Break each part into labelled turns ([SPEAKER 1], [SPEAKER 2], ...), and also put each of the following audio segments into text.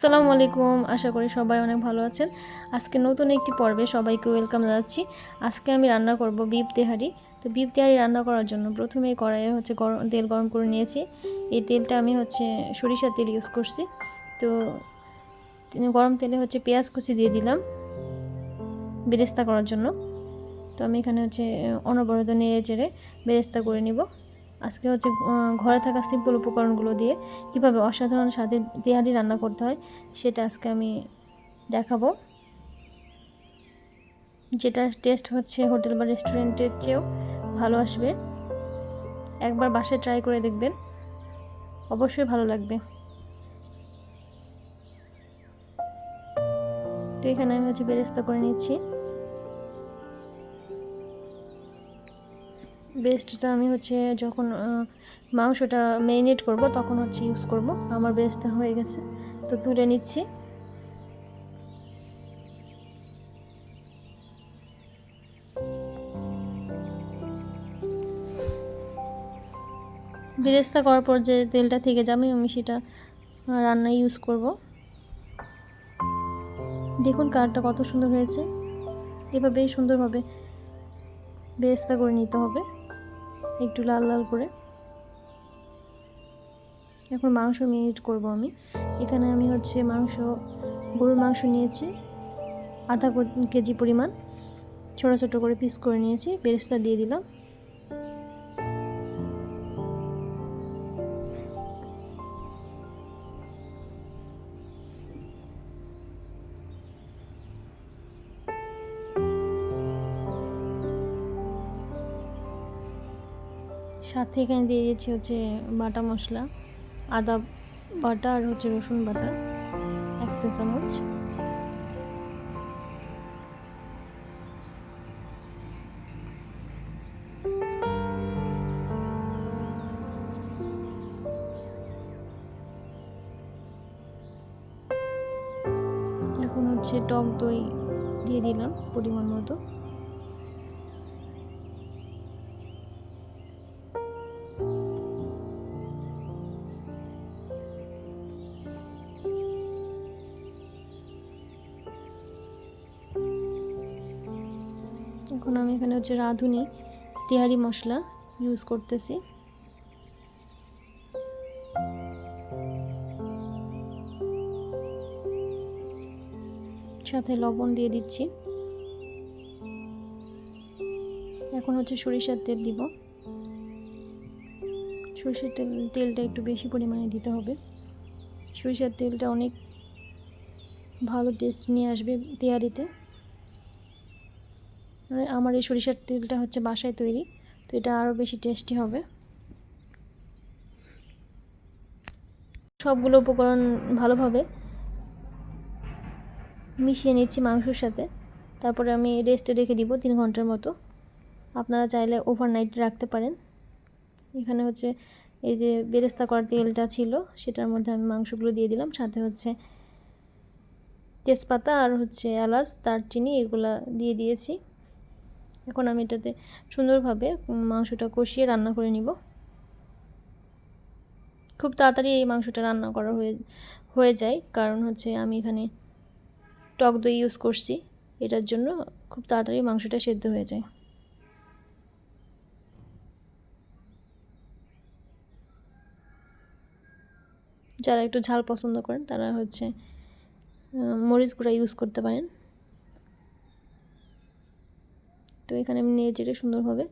[SPEAKER 1] আসসালামু আলাইকুম। আশা করি সবাই অনেক ভালো আছেন। আজকে নতুন একটি পর্বে সবাইকে ওয়েলকাম জানাচ্ছি। আজকে আমি রান্না করব বিপ তেহারি। তো বিপ তেহারি রান্না করার জন্য প্রথমে কড়াইয়ে হচ্ছে গরম তেল গরম করে নিয়েছি। এই তেলটা আমি হচ্ছে সরিষার তেল ইউজ করছি। তো গরম তেলে হচ্ছে পেঁয়াজ কুচি দিয়ে দিলাম বেরেস্তা করার জন্য। তো আমি এখানে হচ্ছে অনবরত নেড়ে চেড়ে বেরেস্তা করে নিব। আজকে হচ্ছে ঘরে থাকা সিম্পল উপকরণগুলো দিয়ে কীভাবে অসাধারণ স্বাদের তেহারি রান্না করতে হয়, সেটা আজকে আমি দেখাবো। যেটা টেস্ট হচ্ছে হোটেল বা রেস্টুরেন্টের চেয়েও ভালো আসবে। একবার বাসায় ট্রাই করে দেখবেন, অবশ্যই ভালো লাগবে। তো এখানে আমি হচ্ছে বেরেস্তা করে নিচ্ছি। বেস্টটা আমি হচ্ছে যখন মাংসটা ম্যারিনেট করব তখন হচ্ছে ইউজ করব। আমার বেস্টটা হয়ে গেছে। তো তুলে নিচ্ছি। বেরেস্তা করার পর যে তেলটা থেকে যাবে, আমি সেটা রান্নায় ইউজ করব। দেখুন কালারটা কত সুন্দর হয়েছে। এভাবেই সুন্দরভাবে বেরেস্তা করে নিতে হবে। একটু লাল লাল করে। এখন মাংস মিনিট করব আমি। এখানে আমি হচ্ছে মাংস, গরুর মাংস নিয়েছি। আধা কেজি পরিমাণ। ছোটো ছোটো করে পিস করে নিয়েছি। বেরেস্তা দিয়ে দিলাম। সাথে এখানে দিয়ে দিয়েছি হচ্ছে বাটা মশলা, আদা বাটা আর হচ্ছে রসুন বাটা, এক চা চামচ। এখন হচ্ছে টক দই দিয়ে দিলাম পরিমাণ মতো। এখন আমি এখানে হচ্ছে রাঁধুনি, তেহারি মশলা ইউজ করতেছি। সাথে লবণ দিয়ে দিচ্ছি। এখন হচ্ছে সরিষার তেল দিব। সরিষার তেল, তেলটা একটু বেশি পরিমাণে দিতে হবে। সরিষার তেলটা অনেক ভালো টেস্ট নিয়ে আসবে তেয়ারিতে আমার এই সরিষার তেলটা হচ্ছে বাসায় তৈরি, তো এটা আরও বেশি টেস্টি হবে। সবগুলো উপকরণ ভালোভাবে মিশিয়ে নিচ্ছি মাংসর সাথে। তারপরে আমি রেস্টে রেখে দিব তিন ঘণ্টার মতো। আপনারা চাইলে ওভারনাইট রাখতে পারেন। এখানে হচ্ছে এই যে বেরেস্তা করার তেলটা ছিল, সেটার মধ্যে আমি মাংসগুলো দিয়ে দিলাম। সাথে হচ্ছে তেজপাতা আর হচ্ছে এলাচ, দারচিনি, এগুলা দিয়ে দিয়েছি। এখন আমি এটাতে সুন্দরভাবে মাংসটা কষিয়ে রান্না করে নিব। খুব তাড়াতাড়ি এই মাংসটা রান্না করা হয়ে হয়ে যায়, কারণ হচ্ছে আমি এখানে টক দই ইউজ করছি। এটার জন্য খুব তাড়াতাড়ি মাংসটা সেদ্ধ হয়ে যায়। যারা একটু ঝাল পছন্দ করেন, তারা হচ্ছে মরিচ গুঁড়া ইউজ করতে পারেন। তো এখানে আমি নিয়ে চেড়ে সুন্দরভাবে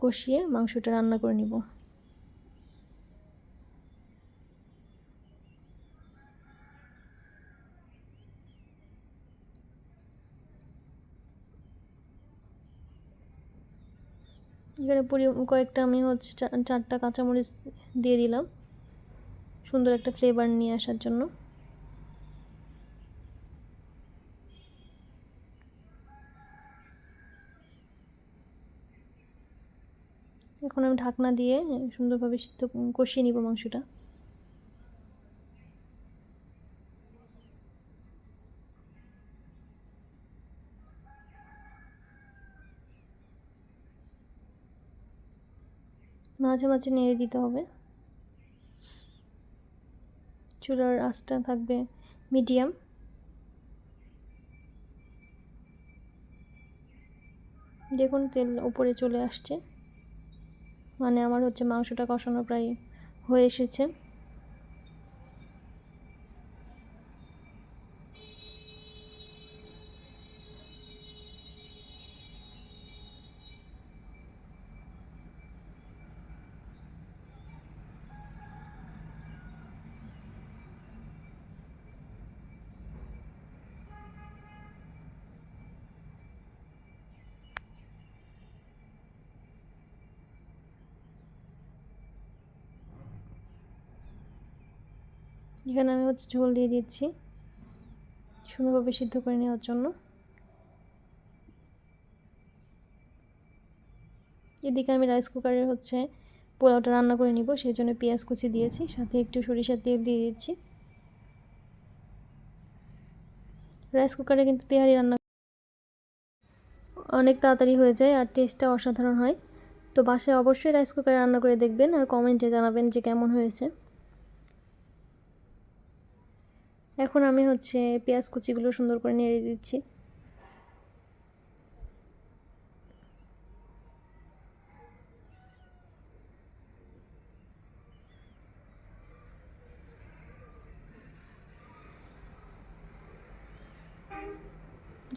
[SPEAKER 1] কষিয়ে মাংসটা রান্না করে নিব। এখানে পরি কয়েকটা আমি হচ্ছে চারটা কাঁচামরিচ দিয়ে দিলাম। সুন্দর একটা ফ্লেভার নিয়ে আসার জন্য। এখন আমি ঢাকনা দিয়ে সুন্দরভাবে সিদ্ধ কষিয়ে নিব মাংসটা। মাঝে মাঝে নেড়ে দিতে হবে। চুলার আঁচটা থাকবে মিডিয়াম। দেখুন তেল উপরে চলে আসছে। মানে আমার হচ্ছে মাংসটা কষানো প্রায় হয়ে এসেছে। এখানে আমি হচ্ছে ঝোল দিয়ে দিচ্ছি। সুন্দরভাবে সিদ্ধ করে নেওয়ার জন্য। এদিকে আমি রাইস কুকারে হচ্ছে পোলাওটা রান্না করে নিব, সেই জন্য পেঁয়াজ কুচি দিয়েছি, সাথে একটু সরিষার তেল দিয়ে দিচ্ছি। রাইস কুকারে কিন্তু তেহারি রান্না অনেক তাড়াতাড়ি হয়ে যায় আর টেস্টটা অসাধারণ হয়। তো বাসায় অবশ্যই রাইস কুকারে রান্না করে দেখবেন আর কমেন্টে জানাবেন যে কেমন হয়েছে। এখন আমি হচ্ছে পেঁয়াজ কুচিগুলো সুন্দর করে নেড়ে দিচ্ছি।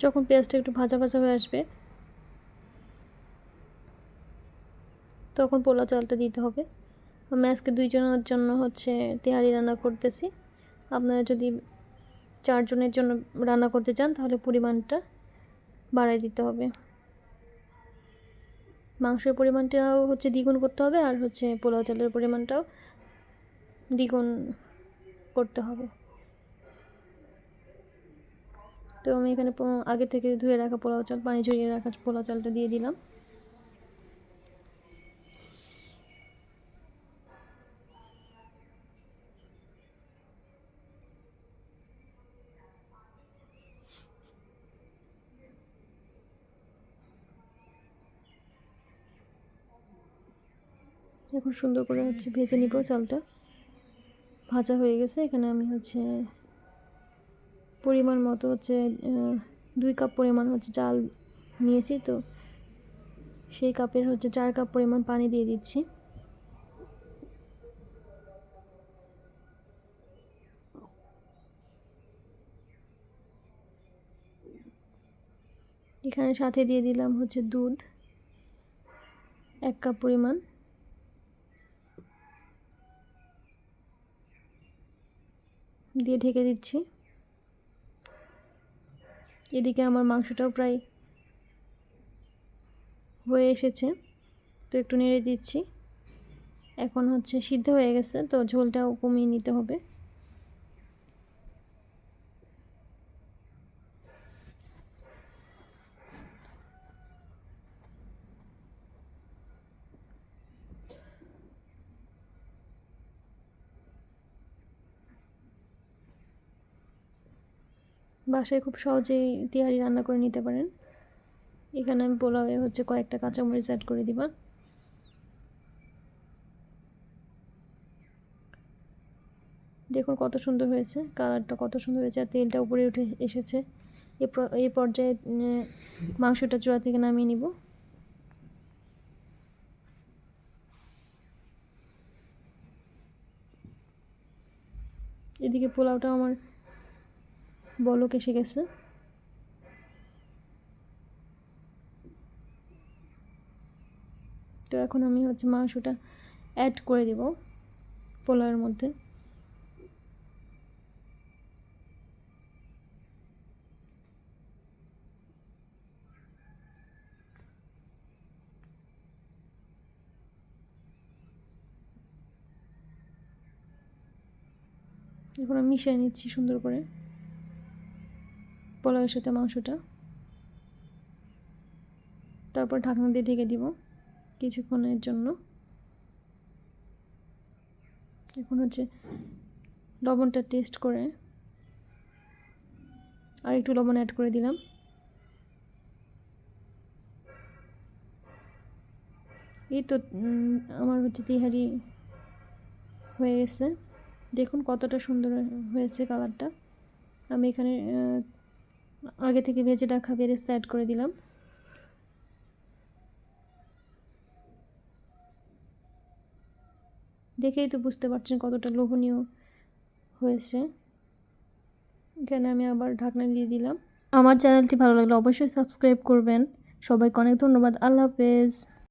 [SPEAKER 1] যখন পেঁয়াজটা একটু ভাজা ভাজা হয়ে আসবে, তখন পোলা চালটা দিতে হবে। আমি আজকে দুইজনের জন্য হচ্ছে তেহারি রান্না করতেছি। আপনারা যদি চারজনের জন্য রান্না করতে চান, তাহলে পরিমাণটা বাড়াই দিতে হবে। মাংসের পরিমাণটাও হচ্ছে দ্বিগুণ করতে হবে, আর হচ্ছে পোলাও চালের পরিমাণটাও দ্বিগুণ করতে হবে। তো আমি এখানে আগে থেকে ধুয়ে রাখা পোলাও চাল, পানি ঝরিয়ে রাখা পোলাও চালটা দিয়ে দিলাম। এখন সুন্দর করে হচ্ছে ভেজে নিব চালটা। ভাজা হয়ে গেছে, এখানে আমি হচ্ছে পরিমাণ মতো হচ্ছে দুই কাপ পরিমাণ হচ্ছে চাল নিয়েছি তো। সেই কাপের হচ্ছে চার কাপ পরিমাণ পানি দিয়ে দিচ্ছি। এখানে সাথে দিয়ে দিলাম হচ্ছে দুধ, এক কাপ পরিমাণ। দিয়ে ঢেকে দিচ্ছি। এদিকে আমার মাংসটাও প্রায় হয়ে এসেছে, তো একটু নেড়ে দিচ্ছি। এখন হচ্ছে সিদ্ধ হয়ে গেছে, তো ঝোলটাও কমিয়ে নিতে হবে। বাসায় খুব সহজেই তিহারি রান্না করে নিতে পারেন। এখানে আমি পোলাওয়ে হচ্ছে কয়েকটা কাঁচামরিচ অ্যাড করে দিবা। দেখুন কত সুন্দর হয়েছে, কালারটা কত সুন্দর হয়েছে, আর তেলটা উপরে উঠে এসেছে। এই পর্যায়ে মাংসটা চূড়া থেকে নামিয়ে নিব। এদিকে পোলাওটা আমার বলক এসে গেছে। তো এখন আমি হচ্ছে মাংসটা অ্যাড করে দিব পোলাওয়ের মধ্যে। এখন আমি মিশিয়ে নিচ্ছি সুন্দর করে। পোলাওয়ের সাথে মাংসটা। তারপর ঢাকনা দিয়ে ঢেকে দিব কিছুক্ষণের জন্য। এখন হচ্ছে লবণটা টেস্ট করে আর একটু লবণ অ্যাড করে দিলাম। এই তো আমার হচ্ছে তিহারি হয়ে গেছে। দেখুন কতটা সুন্দর হয়েছে কালারটা আমি এখানে আগে থেকে ভেজে রাখা বেরেস্তা অ্যাড করে দিলাম। দেখেই তো বুঝতে পারছেন কতটা লোভনীয় হয়েছে। এখানে আমি আবার ঢাকনা দিয়ে দিলাম। আমার চ্যানেলটি ভালো লাগলে অবশ্যই সাবস্ক্রাইব করবেন। সবাইকে অনেক ধন্যবাদ। আল্লাহ হাফেজ।